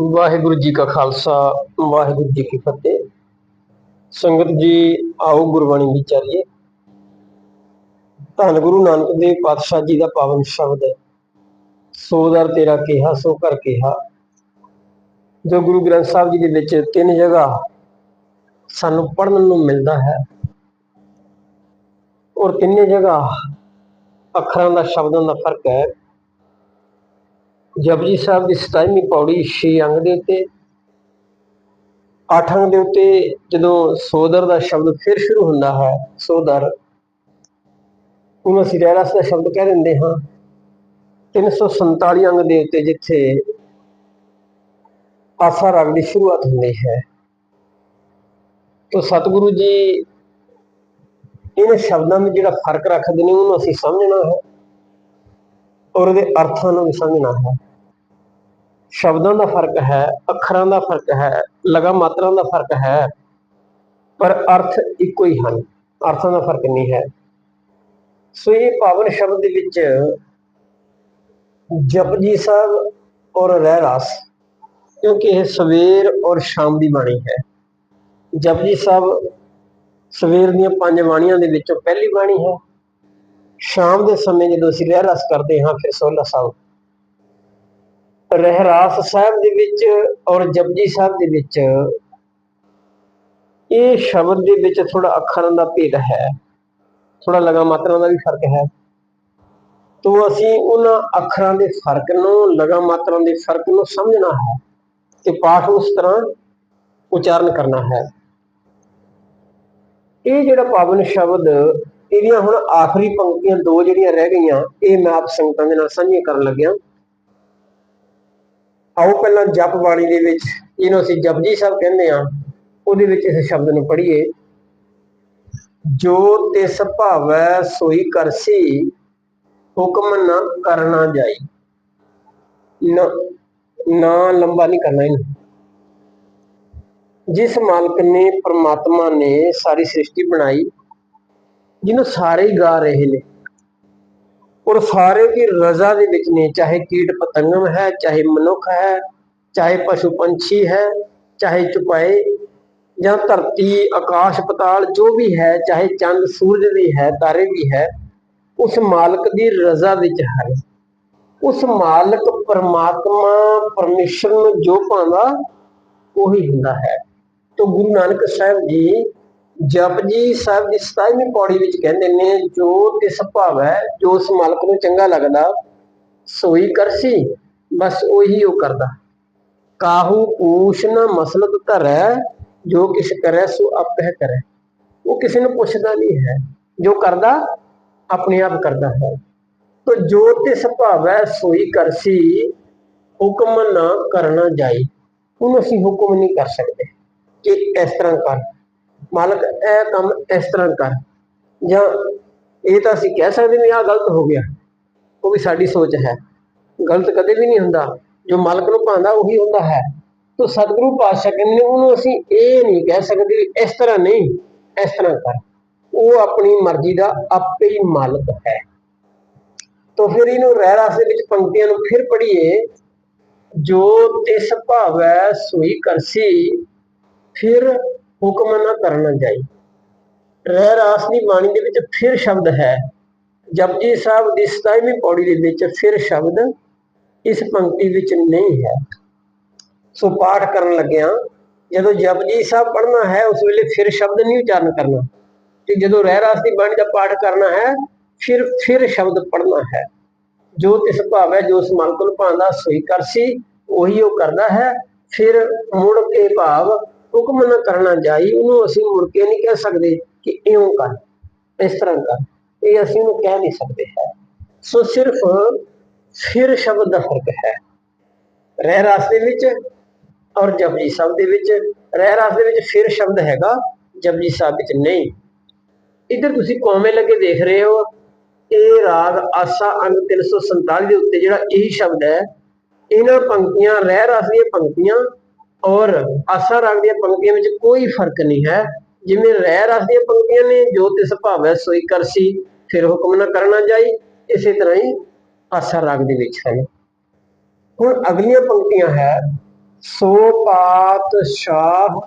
ਵਾਹਿਗੁਰੂ ਜੀ ਕਾ ਖਾਲਸਾ, ਵਾਹਿਗੁਰੂ ਜੀ ਕੀ ਫਤਿਹ। ਸੰਗਤ ਜੀ, ਆਓ ਗੁਰਬਾਣੀ ਵਿਚਾਰੀਏ ਧੰਨ ਗੁਰੂ ਨਾਨਕ ਦੇਵ ਪਾਤਸ਼ਾਹ ਜੀ ਦਾ ਪਾਵਨ ਸ਼ਬਦ ਹੈ। ਸੋ ਦਰ ਤੇਰਾ ਕਿਹਾ, ਸੋ ਕਰ ਕਿਹਾ। ਜੋ ਗੁਰੂ ਗ੍ਰੰਥ ਸਾਹਿਬ ਜੀ ਦੇ ਵਿੱਚ ਤਿੰਨ ਜਗ੍ਹਾ ਸਾਨੂੰ ਪੜ੍ਹਨ ਨੂੰ ਮਿਲਦਾ ਹੈ, ਔਰ ਤਿੰਨੇ ਜਗ੍ਹਾ ਅੱਖਰਾਂ ਦਾ, ਸ਼ਬਦਾਂ ਦਾ ਫ਼ਰਕ ਹੈ। ਜਪਜੀ ਸਾਹਿਬ ਦੀ 27ਵੀਂ ਪੌੜੀ ਛੇ ਅੰਗ ਦੇ ਉੱਤੇ, ਅੱਠ ਅੰਗ ਦੇ ਉੱਤੇ ਜਦੋਂ ਸੋਦਰ ਦਾ ਸ਼ਬਦ ਫਿਰ ਸ਼ੁਰੂ ਹੁੰਦਾ ਹੈ, ਸੋਦਰ, ਉਹਨੂੰ ਅਸੀਂ ਰਹਿ ਦਾ ਸ਼ਬਦ ਕਹਿ ਦਿੰਦੇ ਹਾਂ। 347 ਅੰਗ ਦੇ ਉੱਤੇ ਜਿੱਥੇ ਆਸਾ ਰਾਗ ਦੀ ਸ਼ੁਰੂਆਤ ਹੁੰਦੀ ਹੈ। ਤਾਂ ਸਤਿਗੁਰੂ ਜੀ, ਇਹਨਾਂ ਸ਼ਬਦਾਂ ਵਿੱਚ ਜਿਹੜਾ ਫ਼ਰਕ ਰੱਖਦੇ ਨੇ ਉਹਨੂੰ ਅਸੀਂ ਸਮਝਣਾ ਹੈ। ਔਰ ਉਹਦੇ ਅਰਥਾਂ ਨੂੰ ਵੀ ਸਮਝਣਾ ਹੈ। ਸ਼ਬਦਾਂ ਦਾ ਫ਼ਰਕ ਹੈ, ਅੱਖਰਾਂ ਦਾ ਫ਼ਰਕ ਹੈ, ਲਗਾ ਮਾਤਰਾ ਦਾ ਫ਼ਰਕ ਹੈ, ਪਰ ਅਰਥ ਇੱਕੋ ਹੀ ਹਨ, ਅਰਥਾਂ ਦਾ ਫ਼ਰਕ ਨਹੀਂ ਹੈ। ਸੋ ਇਹ ਪਾਵਨ ਸ਼ਬਦ ਦੇ ਵਿੱਚ ਜਪਜੀ ਸਾਹਿਬ ਔਰ ਰਹਿਰਾਸ ਕਿਉਂਕਿ ਇਹ ਸਵੇਰ ਔਰ ਸ਼ਾਮ ਦੀ ਬਾਣੀ ਹੈ। ਜਪਜੀ ਸਾਹਿਬ ਸਵੇਰ ਦੀਆਂ ਪੰਜ ਬਾਣੀਆਂ ਦੇ ਵਿੱਚੋਂ ਪਹਿਲੀ ਬਾਣੀ ਹੈ ਸ਼ਾਮ ਦੇ ਸਮੇਂ ਜਦੋਂ ਅਸੀਂ ਰਹਿ ਕਰਦੇ ਹਾਂ ਫਿਰ ਸੋਲਾ ਸਾਹਿਬ ਰਹਿਰਾਸ ਸਾਹਿਬ ਦੇ ਵਿੱਚ ਔਰ ਜਪਜੀ ਸਾਹਿਬ ਦੇ ਵਿੱਚ ਇਹ ਸ਼ਬਦ ਦੇ ਵਿੱਚ ਥੋੜਾ ਅੱਖਰਾਂ ਦਾ ਭੇਦ ਹੈ। ਥੋੜਾ ਲਗਾ ਮਾਤਰਾ ਦਾ ਵੀ ਫ਼ਰਕ ਹੈ। ਤੋ ਅਸੀਂ ਉਹਨਾਂ ਅੱਖਰਾਂ ਦੇ ਫ਼ਰਕ ਨੂੰ, ਲਗਾ ਮਾਤਰਾ ਦੇ ਫ਼ਰਕ ਨੂੰ ਸਮਝਣਾ ਹੈ ਤੇ ਪਾਠ ਉਸ ਤਰ੍ਹਾਂ ਉਚਾਰਨ ਕਰਨਾ ਹੈ। ਇਹ ਜਿਹੜਾ ਪਾਵਨ ਸ਼ਬਦ ਇਹਦੀਆਂ ਹੁਣ ਆਖਰੀ ਪੰਕਤੀਆਂ ਦੋ ਜਿਹੜੀਆਂ ਰਹਿ ਗਈਆਂ, ਇਹ ਮੈਂ ਆਪ ਸੰਗਤਾਂ ਦੇ ਨਾਲ ਸਾਂਝੀਆਂ ਕਰਨ ਲੱਗਿਆ। ਆਓ ਪਹਿਲਾਂ ਜਪ ਬਾਣੀ ਦੇ ਵਿੱਚ, ਇਹਨੂੰ ਅਸੀਂ ਜਪਜੀ ਸਾਹਿਬ ਕਹਿੰਦੇ ਆ ਉਹਦੇ ਵਿੱਚ ਇਸ ਸ਼ਬਦ ਨੂੰ ਪੜ੍ਹੀਏ। ਜੋ ਤਿਸ ਭਾਵੈ ਸੋਈ ਕਰਸੀ ਹੁਕਮ ਨਾ ਕਰਨਾ ਜਾਈ। ਨਾ ਲੰਬਾ ਨਹੀਂ ਕਰਨਾ ਇਹਨੂੰ। ਜਿਸ ਮਾਲਕ ਨੇ ਪ੍ਰਮਾਤਮਾ ਨੇ ਸਾਰੀ ਸ੍ਰਿਸ਼ਟੀ ਬਣਾਈ ਜਿਹਨੂੰ ਸਾਰੇ ਹੀ ਗਾ ਰਹੇ ਨੇ। ਔਰ ਸਾਰੇ ਦੀ ਰਜ਼ਾ ਦੇ ਵਿੱਚ ਨੇ, ਚਾਹੇ ਕੀਟ ਪਤੰਗਮ ਹੈ, ਚਾਹੇ ਮਨੁੱਖ ਹੈ, ਚਾਹੇ ਪਸ਼ੂ ਪੰਛੀ ਹੈ, ਚਾਹੇ ਚੁਪਾਏ ਜਾਂ ਧਰਤੀ, ਆਕਾਸ਼ ਪਤਾਲ ਜੋ ਵੀ ਹੈ, ਚਾਹੇ ਚੰਦ, ਸੂਰਜ ਵੀ ਹੈ, ਤਾਰੇ ਵੀ ਹੈ, ਉਸ ਮਾਲਕ ਦੀ ਰਜ਼ਾ ਵਿੱਚ ਹੈ। ਉਸ ਮਾਲਕ ਪਰਮਾਤਮਾ, ਪਰਮੇਸ਼ਰ ਨੂੰ ਜੋ ਪਾਉਂਦਾ ਉਹੀ ਹੁੰਦਾ ਹੈ। ਤੋਂ ਗੁਰੂ ਨਾਨਕ ਸਾਹਿਬ ਜੀ ਜਪਜੀ ਸਾਹਿਬ ਦੀ 27ਵੀਂ ਪੌੜੀ ਵਿੱਚ ਕਹਿੰਦੇ ਨੇ, ਜੋ ਤਿਸ ਭਾਵੈ ਜੋ ਉਸ ਮਾਲਕ ਨੂੰ ਚੰਗਾ ਲੱਗਦਾ, ਸੋਈ ਕਰਸੀ, ਬਸ ਉਹੀ ਉਹ ਕਰਦਾ। ਕਾਹੂ ਪੂਛ ਨ ਮਸਲਤ ਧਰੈ, ਜੋ ਕਿਛ ਕਰੈ ਸੋ ਆਪੇ ਕਰੈ। ਉਹ ਕਿਸੇ ਨੂੰ ਪੁੱਛਦਾ ਨਹੀਂ ਹੈ। ਜੋ ਕਰਦਾ, ਆਪਣੇ ਆਪ ਕਰਦਾ ਹੈ। ਤੋ ਜੋ ਤਿਸ ਭਾਵੈ ਸੋਈ ਕਰਸੀ, ਹੁਕਮ ਨਾ ਕਰਨਾ ਜਾਈ ਉਹਨੂੰ ਅਸੀਂ ਹੁਕਮ ਨਹੀਂ ਕਰ ਸਕਦੇ ਕਿ ਇਸ ਤਰ੍ਹਾਂ ਕਰ। ਮਾਲਕ, ਇਹ ਕੰਮ ਇਸ ਤਰ੍ਹਾਂ ਕਰ। ਜਾਂ ਇਹ ਤਾਂ ਅਸੀਂ ਕਹਿ ਸਕਦੇ ਵੀ ਆਹ ਗਲਤ ਹੋ ਗਿਆ। ਉਹ ਵੀ ਸਾਡੀ ਸੋਚ ਹੈ। ਗਲਤ ਕਦੇ ਵੀ ਨਹੀਂ ਹੁੰਦਾ। ਜੋ ਮਾਲਕ ਨੂੰ ਭਾਂਦਾ ਉਹੀ ਹੁੰਦਾ ਹੈ। ਤੋ ਸਤਿਗੁਰੂ ਪਾਤਸ਼ਾਹ ਕਹਿੰਦੇ ਉਹਨੂੰ ਅਸੀਂ ਇਹ ਨਹੀਂ ਕਹਿ ਸਕਦੇ ਵੀ ਇਸ ਤਰ੍ਹਾਂ ਨਹੀਂ, ਇਸ ਤਰ੍ਹਾਂ ਕਰ। ਉਹ ਆਪਣੀ ਮਰਜ਼ੀ ਦਾ ਆਪੇ ਹੀ ਮਾਲਕ ਹੈ। ਤੋ ਫਿਰ ਇਹਨੂੰ ਰਹਿ ਰਸ ਦੇ ਵਿੱਚ ਪੰਕਤੀਆਂ ਨੂੰ ਫਿਰ ਪੜ੍ਹੀਏ। ਜੋ ਤਿਸ ਭਾਵੈ ਸੋਈ ਕਰਸੀ, ਫਿਰ ਹੁਕਮ ਨਾ ਕਰਨਾ ਜਾਈ ਰਹਿ ਰਾਸ ਦੀ ਬਾਣੀ ਦੇ ਵਿੱਚ ਫਿਰ ਸ਼ਬਦ ਹੈ। ਜਪਜੀ ਸਾਹਿਬ ਦੀ 27ਵੀਂ ਪੌੜੀ ਦੇ ਵਿੱਚ ਫਿਰ ਸ਼ਬਦ ਇਸ ਪੰਕਤੀ ਵਿੱਚ ਨਹੀਂ ਹੈ। ਸੋ ਪਾਠ ਕਰਨ ਲੱਗਿਆ, ਜਦੋਂ ਜਪਜੀ ਸਾਹਿਬ ਪੜ੍ਹਨਾ ਹੈ, ਉਸ ਵੇਲੇ ਫਿਰ ਸ਼ਬਦ ਨਹੀਂ ਉਚਾਰਨ ਕਰਨਾ। ਤੇ ਜਦੋਂ ਰਹਿ ਰਾਸ ਦੀ ਬਾਣੀ ਦਾ ਪਾਠ ਕਰਨਾ ਹੈ, ਫਿਰ ਫਿਰ ਸ਼ਬਦ ਪੜ੍ਹਨਾ ਹੈ। ਜੋ ਤਿਸ ਭਾਵੈ, ਜੋ ਉਸ ਮਾਲਕ ਨੂੰ ਭਾਂਦਾ, ਸੋਈ ਕਰਸੀ ਉਹੀ ਉਹ ਕਰਦਾ ਹੈ। ਫਿਰ ਮੁੜ ਕੇ ਭਾਵ ਹੁਕਮ ਨਾ ਕਰਨਾ ਜਾਈ, ਉਹਨੂੰ ਅਸੀਂ ਮੁੜ ਕੇ ਨਹੀਂ ਕਹਿ ਸਕਦੇ ਕਿ ਇਉਂ ਕਰ, ਇਸ ਤਰ੍ਹਾਂ ਕਰ। ਇਹ ਅਸੀਂ ਉਹਨੂੰ ਕਹਿ ਨਹੀਂ ਸਕਦੇ ਹੈ। ਸੋ ਸਿਰਫ ਫਿਰ ਸ਼ਬਦ ਦਾ ਫ਼ਰਕ ਹੈ। ਰਹਿ ਰਾਸ ਦੇ ਵਿੱਚ ਔਰ ਜਪਜੀ ਸਾਹਿਬ ਦੇ ਵਿੱਚ, ਰਹਿ ਰਾਸ ਦੇ ਵਿੱਚ ਫਿਰ ਸ਼ਬਦ ਹੈਗਾ, ਜਪਜੀ ਸਾਹਿਬ ਵਿੱਚ ਨਹੀਂ। ਇੱਧਰ ਤੁਸੀਂ ਕੌਮੇ ਲੱਗੇ ਦੇਖ ਰਹੇ ਹੋ, ਇਹ ਰਾਗ ਆਸਾ ਅੰਗ 347 ਦੇ ਉੱਤੇ ਜਿਹੜਾ ਇਹੀ ਸ਼ਬਦ ਹੈ, ਇਹਨਾਂ ਪੰਕਤੀਆਂ, ਰਹਿ ਰਸ ਦੀਆਂ ਪੰਕਤੀਆਂ ਔਰ ਆਸਾ ਰਾਗ ਦੀਆਂ ਪੰਕਤੀਆਂ ਵਿੱਚ ਕੋਈ ਫ਼ਰਕ ਨਹੀਂ ਹੈ। ਜਿਵੇਂ ਰਹਿ ਰਸ ਦੀਆਂ ਪੰਕਤੀਆਂ ਨੇ, ਜੋ ਤਿਸ ਭਾਵੈ ਸੋਈ ਕਰਸੀ ਫਿਰ ਹੁਕਮ ਨਾ ਕਰਨਾ ਜਾਈ, ਇਸੇ ਤਰ੍ਹਾਂ ਹੀ ਆਸਾ ਰਾਗ ਦੇ ਵਿੱਚ ਹੈ। ਹੁਣ ਅਗਲੀਆਂ ਪੰਕਤੀਆਂ ਹੈ, ਸੋ ਪਾਤ ਸ਼ਾਹ,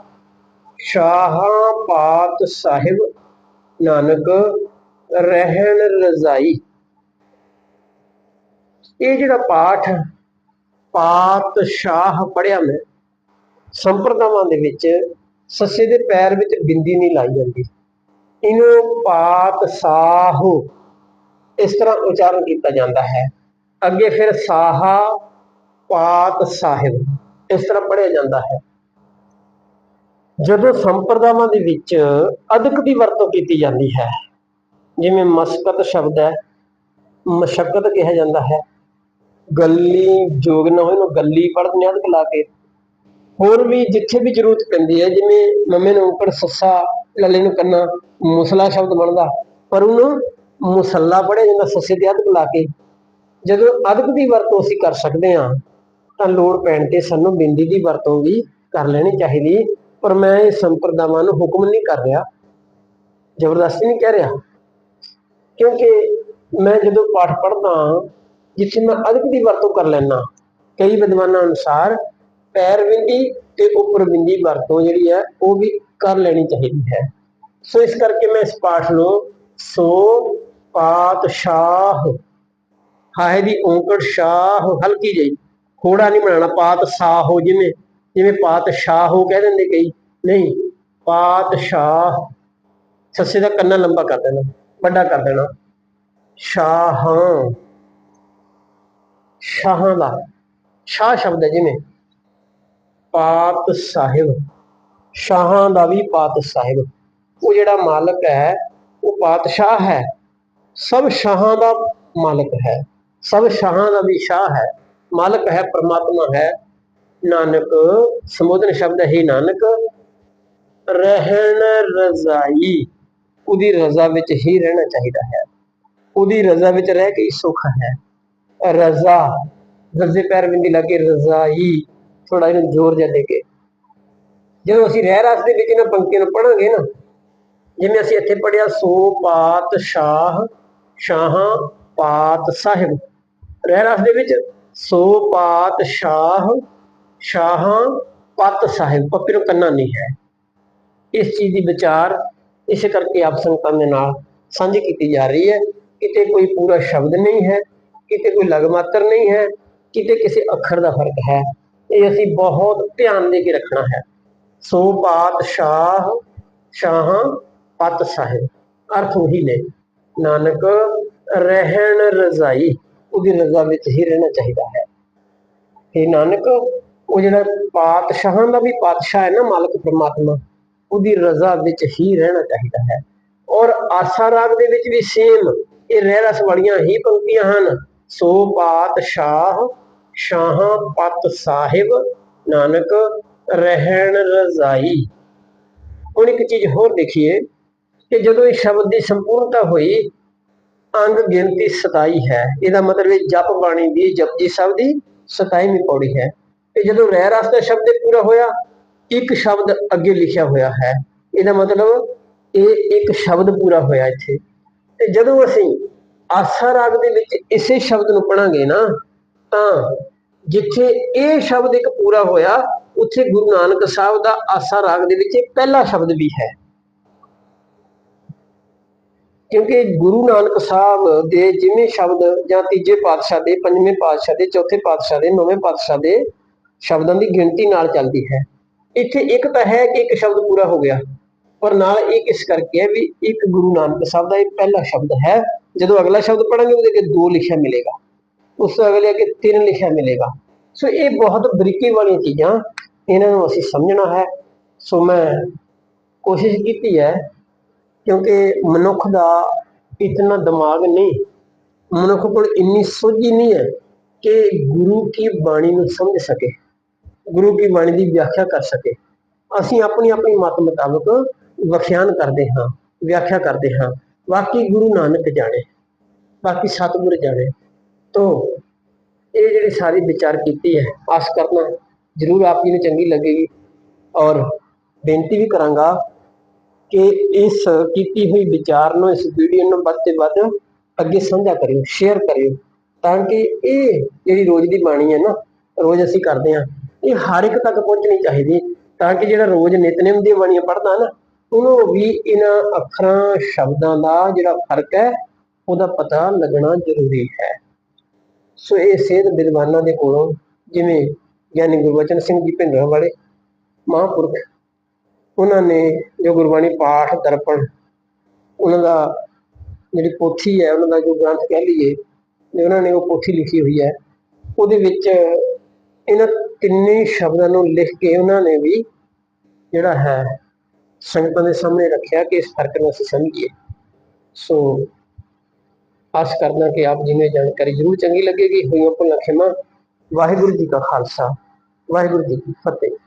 ਸ਼ਾਹਾਂ ਪਾਤ ਸਾਹਿਬ, ਨਾਨਕ ਰਹਿਣ ਰਜ਼ਾਈ। ਇਹ ਜਿਹੜਾ ਪਾਠ, ਪਾਤ ਸ਼ਾਹ ਪੜਿਆ ਮੈਂ ਸੰਪਰਦਾਵਾਂ ਦੇ ਵਿੱਚ ਸੱਸੇ ਦੇ ਪੈਰ ਵਿੱਚ ਬਿੰਦੀ ਨਹੀਂ ਲਾਈ ਜਾਂਦੀ। ਇਹਨੂੰ ਪਾਤ ਪਾਤਸ਼ਾਹ ਇਸ ਤਰ੍ਹਾਂ ਉਚਾਰਨ ਕੀਤਾ ਜਾਂਦਾ ਹੈ। ਅੱਗੇ ਫਿਰ ਸਾਹਾ ਪਾਤ ਸਾਹਿਬ ਇਸ ਤਰ੍ਹਾਂ ਪੜਿਆ ਜਾਂਦਾ ਹੈ। ਜਦੋਂ ਸੰਪਰਦਾਵਾਂ ਦੇ ਵਿੱਚ ਅਦਕ ਦੀ ਵਰਤੋਂ ਕੀਤੀ ਜਾਂਦੀ ਹੈ, ਜਿਵੇਂ ਮਸਕਤ ਸ਼ਬਦ ਹੈ, ਮਸ਼ਕਤ ਕਿਹਾ ਜਾਂਦਾ ਹੈ। ਗੱਲੀ, ਜੋਗ ਨਾ ਹੋਏ ਨੂੰ ਗੱਲੀ ਪੜ੍ਹਦੇ ਨੇ ਅਦਕ ਲਾ ਕੇ। ਹੋਰ ਵੀ ਜਿੱਥੇ ਵੀ ਜ਼ਰੂਰਤ ਪੈਂਦੀ ਹੈ, ਜਿਵੇਂ ਮੰਮੇ ਨੂੰ ਉੱਪਰ ਸੱਸਾ, ਲੱਲੇ ਨੂੰ ਕੰਨਾ, ਮੁਸਲਾ ਸ਼ਬਦ ਬਣਦਾ, ਪਰ ਉਹਨੂੰ ਮੁਸੱਲਾ ਪੜਿਆ ਜਾਂਦਾ ਸੱਸੇ ਤੇ ਅਦਕ ਲਾ ਕੇ। ਜਦੋਂ ਅਦਕ ਦੀ ਵਰਤੋਂ ਅਸੀਂ ਕਰ ਸਕਦੇ ਹਾਂ, ਤਾਂ ਲੋੜ ਪੈਣ ਤੇ ਸਾਨੂੰ ਬਿੰਦੀ ਦੀ ਵਰਤੋਂ ਵੀ ਕਰ ਲੈਣੀ ਚਾਹੀਦੀ। ਪਰ ਮੈਂ ਇਹ ਸੰਪਰਦਾਵਾਂ ਨੂੰ ਹੁਕਮ ਨਹੀਂ ਕਰ ਰਿਹਾ। ਜ਼ਬਰਦਸਤੀ ਨਹੀਂ ਕਹਿ ਰਿਹਾ। ਕਿਉਂਕਿ ਮੈਂ ਜਦੋਂ ਪਾਠ ਪੜ੍ਹਦਾ ਜਿੱਥੇ ਮੈਂ ਅਦਕ ਦੀ ਵਰਤੋਂ ਕਰ ਲੈਣਾ ਕਈ ਵਿਦਵਾਨਾਂ ਅਨੁਸਾਰ ਪੈਰ ਬਿੰਦੀ ਤੇ ਉੱਪਰ ਬਿੰਦੀ ਵਰਤੋਂ ਜਿਹੜੀ ਹੈ, ਉਹ ਵੀ ਕਰ ਲੈਣੀ ਚਾਹੀਦੀ ਹੈ। ਸੋ ਇਸ ਕਰਕੇ ਮੈਂ ਇਸ ਪਾਠ ਨੂੰ ਸੋ ਪਾਤਸ਼ਾਹ ਹਾਏ ਦੀ ਔਂਕੜ ਸ਼ਾਹ, ਹਲਕੀ ਜਿਹੀ ਥੋੜਾ ਨਹੀਂ ਬਣਾਉਣਾ, ਪਾਤ ਸਾਹੋ ਜਿਵੇਂ ਜਿਵੇਂ ਪਾਤਸ਼ਾਹੋ ਕਹਿ ਦਿੰਦੇ ਕਈ, ਨਹੀਂ ਪਾਤਸ਼ਾਹ ਸੱਸੇ ਦਾ ਕੰਨਾ ਲੰਬਾ ਕਰ ਦੇਣਾ, ਵੱਡਾ ਕਰ ਦੇਣਾ। ਸ਼ਾਹਾਂ ਸ਼ਾਹਾਂ ਦਾ, ਸ਼ਾਹ ਸ਼ਬਦ ਹੈ ਜਿਵੇਂ ਪਾਤ ਸਾਹਿਬ। ਸ਼ਾਹਾਂ ਦਾ ਵੀ ਪਾਤ ਸਾਹਿਬ। ਉਹ ਜਿਹੜਾ ਮਾਲਕ ਹੈ, ਉਹ ਪਾਤਸ਼ਾਹ ਹੈ। ਸਭ ਸ਼ਾਹਾਂ ਦਾ ਮਾਲਕ ਹੈ। ਸਭ ਸ਼ਾਹਾਂ ਦਾ ਵੀ ਸ਼ਾਹ ਹੈ। ਮਾਲਕ ਹੈ, ਪ੍ਰਮਾਤਮਾ ਹੈ। ਨਾਨਕ, ਸੰਬੋਧਨ ਸ਼ਬਦ ਹੈ, ਹੀ ਨਾਨਕ, ਰਹਿਣ ਰਜ਼ਾਈ। ਉਹਦੀ ਰਜ਼ਾ ਵਿੱਚ ਹੀ ਰਹਿਣਾ ਚਾਹੀਦਾ ਹੈ। ਉਹਦੀ ਰਜ਼ਾ ਵਿੱਚ ਰਹਿ ਕੇ ਹੀ ਸੁੱਖ ਹੈ। ਰਜ਼ਾ, ਰਜ਼ੇ ਪੈਰ ਬਿੰਦੀ ਲੱਗੇ ਰਜ਼ਾਈ। ਥੋੜਾ ਇਹਨੂੰ ਜ਼ੋਰ ਜਿਹਾ ਦੇ ਕੇ। ਜਦੋਂ ਅਸੀਂ ਰਹਿ ਰਸ ਦੇ ਵਿੱਚ ਇਹਨਾਂ ਪੰਕਤੀਆਂ ਨੂੰ ਪੜਾਂਗੇ ਨਾ, ਜਿਵੇਂ ਅਸੀਂ ਇੱਥੇ ਪੜਿਆ ਸੋ ਪਾਤ ਸ਼ਾਹ, ਸ਼ਾਹਾਂ ਪਾਤ ਸਾਹਿਬ। ਰਹਿ ਰਸ ਦੇ ਵਿੱਚ ਸੋ ਪਾਤ ਸ਼ਾਹ, ਸ਼ਾਹਾਂ ਪਤ ਸਾਹਿਬ। ਪੱਪੇ ਨੂੰ ਕੰਨਾ ਨਹੀਂ ਹੈ। ਇਸ ਚੀਜ਼ ਦੀ ਵਿਚਾਰ ਇਸੇ ਕਰਕੇ ਆਪ ਸੰਗਤਾਂ ਦੇ ਨਾਲ ਸਾਂਝੀ ਕੀਤੀ ਜਾ ਰਹੀ ਹੈ। ਕਿਤੇ ਕੋਈ ਪੂਰਾ ਸ਼ਬਦ ਨਹੀਂ ਹੈ, ਕਿਤੇ ਕੋਈ ਲਗਮਾਤਰ ਨਹੀਂ ਹੈ, ਕਿਤੇ ਕਿਸੇ ਅੱਖਰ ਦਾ ਫ਼ਰਕ ਹੈ। ਇਹ ਅਸੀਂ ਬਹੁਤ ਧਿਆਨ ਦੇ ਕੇ ਰੱਖਣਾ ਹੈ। ਸੋ ਪਾਤਸ਼ਾਹ ਸ਼ਾਹ ਪਤ ਸਾਹਿਬ, ਅਰਥ ਉਹੀ ਨੇ। ਨਾਨਕ ਰਹਿਣ ਰਜ਼ਾਈ, ਉਹਦੀ ਰਜ਼ਾ ਵਿੱਚ ਹੀ ਰਹਿਣਾ ਚਾਹੀਦਾ ਹੈ। ਇਹ ਨਾਨਕ, ਉਹ ਜਿਹੜਾ ਪਾਤਸ਼ਾਹਾਂ ਦਾ ਵੀ ਪਾਤਸ਼ਾਹ ਹੈ ਨਾ, ਮਾਲਕ ਪ੍ਰਮਾਤਮਾ, ਉਹਦੀ ਰਜ਼ਾ ਵਿੱਚ ਹੀ ਰਹਿਣਾ ਚਾਹੀਦਾ ਹੈ। ਔਰ ਆਸਾ ਰਾਗ ਦੇ ਵਿੱਚ ਵੀ ਸੇਮ ਇਹ ਰਹਿ ਰਸ ਵਾਲੀਆਂ ਹੀ ਪੰਕਤੀਆਂ ਹਨ। ਸੋ ਪਾਤਸ਼ਾਹ ਸ਼ਾਹਾਂ ਪਤ ਸਾਹਿਬ ਨਾਨਕ ਰਹਿਣ ਰਜ਼ਾਈ। ਹੁਣ ਇੱਕ ਚੀਜ਼ ਹੋਰ ਦੇਖੀਏ ਕਿ ਜਦੋਂ ਇਹ ਸ਼ਬਦ ਦੀ ਸੰਪੂਰਨਤਾ ਹੋਈ, ਅੰਗ ਗਿਣਤੀ 27 ਹੈ। ਇਹਦਾ ਮਤਲਬ ਇਹ ਜਪ ਬਾਣੀ ਦੀ, ਜਪਜੀ ਸਾਹਿਬ ਦੀ 27ਵੀਂ ਪੌੜੀ ਹੈ। ਤੇ ਜਦੋਂ ਰਹਿ ਰਸ ਦਾ ਸ਼ਬਦ ਇਹ ਪੂਰਾ ਹੋਇਆ, ਇੱਕ ਸ਼ਬਦ ਅੱਗੇ ਲਿਖਿਆ ਹੋਇਆ ਹੈ। ਇਹਦਾ ਮਤਲਬ ਇਹ ਇੱਕ ਸ਼ਬਦ ਪੂਰਾ ਹੋਇਆ ਇੱਥੇ। ਤੇ ਜਦੋਂ ਅਸੀਂ ਆਸਾ ਰਾਗ ਦੇ ਵਿੱਚ ਇਸੇ ਸ਼ਬਦ ਨੂੰ ਪੜਾਂਗੇ ਨਾ ਤਾਂ ਜਿੱਥੇ ਇਹ ਸ਼ਬਦ ਇੱਕ ਪੂਰਾ ਹੋਇਆ, ਉੱਥੇ ਗੁਰੂ ਨਾਨਕ ਸਾਹਿਬ ਦਾ ਆਸਾ ਰਾਗ ਦੇ ਵਿੱਚ ਇਹ ਪਹਿਲਾ ਸ਼ਬਦ ਵੀ ਹੈ। ਕਿਉਂਕਿ ਗੁਰੂ ਨਾਨਕ ਸਾਹਿਬ ਦੇ ਜਿਵੇਂ ਸ਼ਬਦ ਜਾਂ ਤੀਜੇ ਪਾਤਸ਼ਾਹ ਦੇ, ਪੰਜਵੇਂ ਪਾਤਸ਼ਾਹ ਦੇ, ਚੌਥੇ ਪਾਤਸ਼ਾਹ ਦੇ, ਨੌਵੇਂ ਪਾਤਸ਼ਾਹ ਦੇ ਸ਼ਬਦਾਂ ਦੀ ਗਿਣਤੀ ਨਾਲ ਚੱਲਦੀ ਹੈ। ਇੱਥੇ ਇੱਕ ਤਾਂ ਹੈ ਕਿ ਇੱਕ ਸ਼ਬਦ ਪੂਰਾ ਹੋ ਗਿਆ, ਪਰ ਨਾਲ ਇਹ ਕਿਸ ਕਰਕੇ ਹੈ ਵੀ ਇੱਕ ਗੁਰੂ ਨਾਨਕ ਸਾਹਿਬ ਦਾ ਇਹ ਪਹਿਲਾ ਸ਼ਬਦ ਹੈ। ਜਦੋਂ ਅਗਲਾ ਸ਼ਬਦ ਪੜਾਂਗੇ ਉਹਦੇ ਅੱਗੇ ਦੋ ਲਿਖਿਆ ਮਿਲੇਗਾ। ਉਸ ਤੋਂ ਅਗਲੇ ਅੱਗੇ ਤਿੰਨ ਲਿਖਿਆ ਮਿਲੇਗਾ। ਸੋ ਇਹ ਬਹੁਤ ਬਰੀਕੀ ਵਾਲੀਆਂ ਚੀਜ਼ਾਂ ਇਹਨਾਂ ਨੂੰ ਅਸੀਂ ਸਮਝਣਾ ਹੈ। ਸੋ ਮੈਂ ਕੋਸ਼ਿਸ਼ ਕੀਤੀ ਹੈ, ਕਿਉਂਕਿ ਮਨੁੱਖ ਦਾ ਇਤਨਾ ਦਿਮਾਗ ਨਹੀਂ, ਮਨੁੱਖ ਕੋਲ ਇੰਨੀ ਸੋਝੀ ਨਹੀਂ ਹੈ ਕਿ ਗੁਰੂ ਕੀ ਬਾਣੀ ਨੂੰ ਸਮਝ ਸਕੇ, ਗੁਰੂ ਕੀ ਬਾਣੀ ਦੀ ਵਿਆਖਿਆ ਕਰ ਸਕੇ। ਅਸੀਂ ਆਪਣੀ ਆਪਣੀ ਮਤ ਮੁਤਾਬਕ ਵਿਖਿਆਨ ਕਰਦੇ ਹਾਂ, ਵਿਆਖਿਆ ਕਰਦੇ ਹਾਂ। ਬਾਕੀ ਗੁਰੂ ਨਾਨਕ ਜਾਣੇ, ਬਾਕੀ ਸਤਿਗੁਰ ਜਾਣੇ। ਤੋ ਇਹ ਜਿਹੜੀ ਸਾਰੀ ਵਿਚਾਰ ਕੀਤੀ ਹੈ, ਆਸ ਕਰਨਾ ਜ਼ਰੂਰ ਆਪ ਜੀ ਨੂੰ ਚੰਗੀ ਲੱਗੇਗੀ ਔਰ ਬੇਨਤੀ ਵੀ ਕਰਾਂਗਾ ਕਿ ਇਸ ਕੀਤੀ ਹੋਈ ਵਿਚਾਰ ਨੂੰ, ਇਸ ਵੀਡੀਓ ਨੂੰ ਵੱਧ ਤੋਂ ਵੱਧ ਅੱਗੇ ਸਾਂਝਾ ਕਰਿਓ ਸ਼ੇਅਰ ਕਰਿਓ ਤਾਂ ਕਿ ਇਹ ਜਿਹੜੀ ਰੋਜ਼ ਦੀ ਬਾਣੀ ਹੈ ਨਾ, ਰੋਜ਼ ਅਸੀਂ ਕਰਦੇ ਹਾਂ, ਇਹ ਹਰ ਇੱਕ ਤੱਕ ਪਹੁੰਚਣੀ ਚਾਹੀਦੀ ਤਾਂ ਕਿ ਜਿਹੜਾ ਰੋਜ਼ ਨਿਤਨੇਮ ਦੀਆਂ ਬਾਣੀ ਪੜ੍ਹਦਾ ਨਾ, ਉਹਨੂੰ ਵੀ ਇਹਨਾਂ ਅੱਖਰਾਂ, ਸ਼ਬਦਾਂ ਦਾ ਜਿਹੜਾ ਫ਼ਰਕ ਹੈ, ਉਹਦਾ ਪਤਾ ਲੱਗਣਾ ਜ਼ਰੂਰੀ ਹੈ। ਸੋ ਇਹ ਸਿਹਤ ਵਿਦਵਾਨਾਂ ਦੇ ਕੋਲੋਂ ਜਿਵੇਂ ਗਿਆਨੀ ਗੁਰਬਚਨ ਸਿੰਘ ਜੀ ਭਿੰਡਰਾਂ ਵਾਲੇ ਮਹਾਂਪੁਰਖ, ਉਹਨਾਂ ਨੇ ਜੋ ਗੁਰਬਾਣੀ ਪਾਠ ਦਰਪਣ, ਉਹਨਾਂ ਦਾ ਜਿਹੜੀ ਪੋਥੀ ਹੈ, ਉਹਨਾਂ ਦਾ ਜੋ ਗ੍ਰੰਥ ਕਹਿ ਲਈਏ ਜੇ ਉਹਨਾਂ ਨੇ ਉਹ ਪੋਥੀ ਲਿਖੀ ਹੋਈ ਹੈ। ਉਹਦੇ ਵਿੱਚ ਇਹਨਾਂ ਤਿੰਨੇ ਸ਼ਬਦਾਂ ਨੂੰ ਲਿਖ ਕੇ ਉਹਨਾਂ ਨੇ ਵੀ ਜਿਹੜਾ ਹੈ, ਸੰਗਤਾਂ ਦੇ ਸਾਹਮਣੇ ਰੱਖਿਆ ਕਿ ਇਸ ਫ਼ਰਕ ਨੂੰ ਅਸੀਂ ਸਮਝੀਏ। ਸੋ ਆਸ ਕਰਦਾ ਕਿ ਆਪ ਜੀ ਨੂੰ ਜਾਣਕਾਰੀ ਜ਼ਰੂਰ ਚੰਗੀ ਲੱਗੇਗੀ। ਹੋਈਆਂ ਭੁੱਲਾਂ ਖਿਮਾ ਵਾਹਿਗੁਰੂ ਜੀ ਕਾ ਖਾਲਸਾ। ਵਾਹਿਗੁਰੂ ਜੀ ਕੀ ਫਤਿਹ।